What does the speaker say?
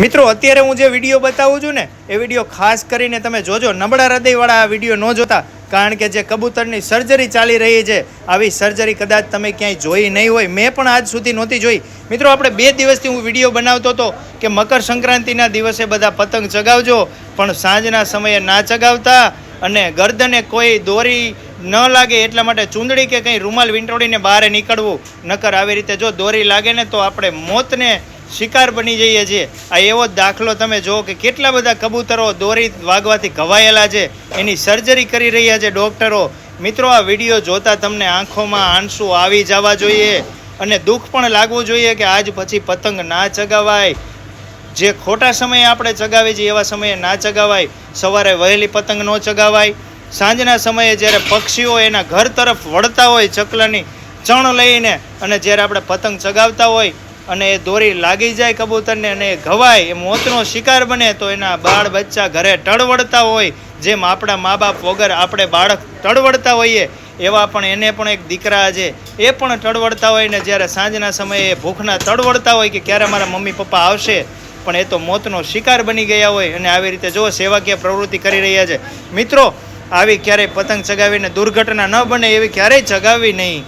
મિત્રો, અત્યારે હું જે વીડિયો બતાવું છું ને, એ વીડિયો ખાસ કરીને તમે જોજો. નબળા હૃદયવાળા આ વીડિયો ન જોતા, કારણ કે જે કબૂતરની સર્જરી ચાલી રહી છે, આવી સર્જરી કદાચ તમે ક્યાંય જોઈ નહીં હોય. મેં પણ આજ સુધી નહોતી જોઈ. મિત્રો, આપણે બે દિવસથી હું વીડિયો બનાવતો હતો કે મકર સંક્રાંતિના દિવસે બધા પતંગ ચગાવજો, પણ સાંજના સમયે ના ચગાવતા અને ગરદને કોઈ દોરી ન લાગે એટલા માટે ચૂંદડી કે કંઈ રૂમાલ વીંટોળીને બહાર નીકળવું. નકર આવી રીતે જો દોરી લાગે ને તો આપણે મોતને શિકાર બની જઈએ છીએ. આ એવો જ દાખલો તમે જુઓ કે કેટલા બધા કબૂતરો દોરી વાગવાથી ઘવાયેલા છે. એની સર્જરી કરી રહ્યા છે ડૉક્ટરો. મિત્રો, આ વીડિયો જોતા તમને આંખોમાં આંસુ આવી જવા જોઈએ અને દુઃખ પણ લાગવું જોઈએ કે આજ પછી પતંગ ના ચગાવાય. જે ખોટા સમયે આપણે ચગાવીએ છીએ, એવા સમયે ના ચગાવાય. સવારે વહેલી પતંગ ન ચગાવાય. સાંજના સમયે જ્યારે પક્ષીઓ એના ઘર તરફ વળતા હોય ચકલાની ચણ લઈને અને જ્યારે આપણે પતંગ ચગાવતા હોય અને એ દોરી લાગી જાય કબૂતરને અને ઘવાય એ મોતનો શિકાર બને તો એના બાળ બચ્ચા ઘરે ટળવળતા હોય. જેમ આપણા મા બાપ વગર આપણે બાળક ટળવળતા હોઈએ, એવા પણ એને પણ એક દીકરા છે. એ પણ ટળવળતા હોય ને જ્યારે સાંજના સમયે ભૂખના તળવડતા હોય કે ક્યારે મારા મમ્મી પપ્પા આવશે, પણ એ તો મોતનો શિકાર બની ગયા હોય અને આવી રીતે જો સેવાકીય પ્રવૃત્તિ કરી રહ્યા છે. મિત્રો, આવી ક્યારેય પતંગ ચગાવીને દુર્ઘટના ન બને એવી ક્યારેય ચગાવવી નહીં.